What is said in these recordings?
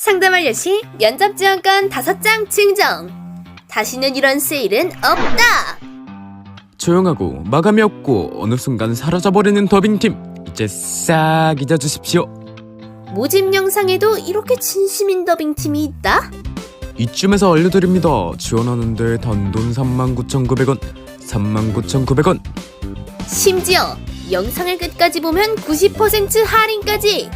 상담할 여시 면접 지원권 5장 증정. 다시는 이런 세일은 없다. 조용하고 마감이 없고 어느 순간 사라져버리는 더빙팀 이제 싹 잊어주십시오 모집 영상에도 이렇게 진심인 더빙팀이 있다? 이쯤에서 알려드립니다 지원하는데 단돈 39,900원 39,900원 심지어 영상을 끝까지 보면 90% 할인까지.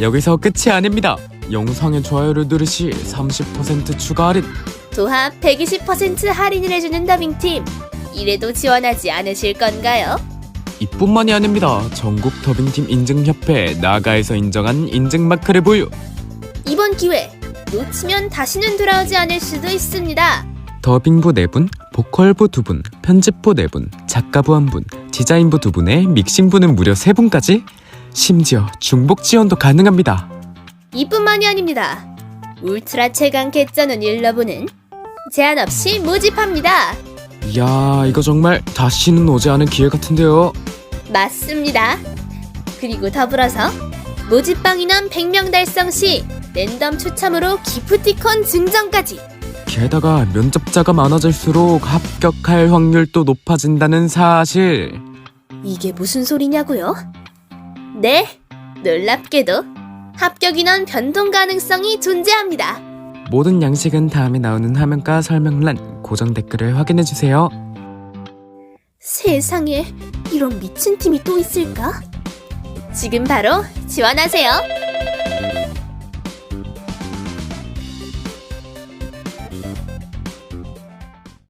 여기서 끝이 아닙니다 영상에 좋아요를 누르시 30% 추가 할인 도합 120% 할인을 해주는 더빙팀. 이래도 지원하지 않으실 건가요? 이뿐만이 아닙니다 전국 더빙팀 인증협회 나가에서 인정한 인증마크를 보유 이번 기회 놓치면 다시는 돌아오지 않을 수도 있습니다. 더빙부 4분, 보컬부 2분, 편집부 4분, 작가부 1분, 디자인부 2분에 믹싱부는 무려 3분까지? 심지어 중복 지원도 가능합니다. 이뿐만이 아닙니다. 울트라 최강 개쩌는 일러브는 제한 없이 모집합니다. 이야, 이거 정말 다시는 오지 않은 기회 같은데요. 맞습니다. 그리고 더불어서 모집방 인원 100명 달성 시 랜덤 추첨으로 기프티콘 증정까지 게다가 면접자가 많아질수록 합격할 확률도 높아진다는 사실. 이게 무슨 소리냐고요? 네, 놀랍게도 합격 인원 변동 가능성이 존재합니다. 모든 양식은 다음에 나오는 화면과 설명란, 고정 댓글을 확인해 주세요. 세상에 이런 미친 팀이 또 있을까? 지금 바로 지원하세요.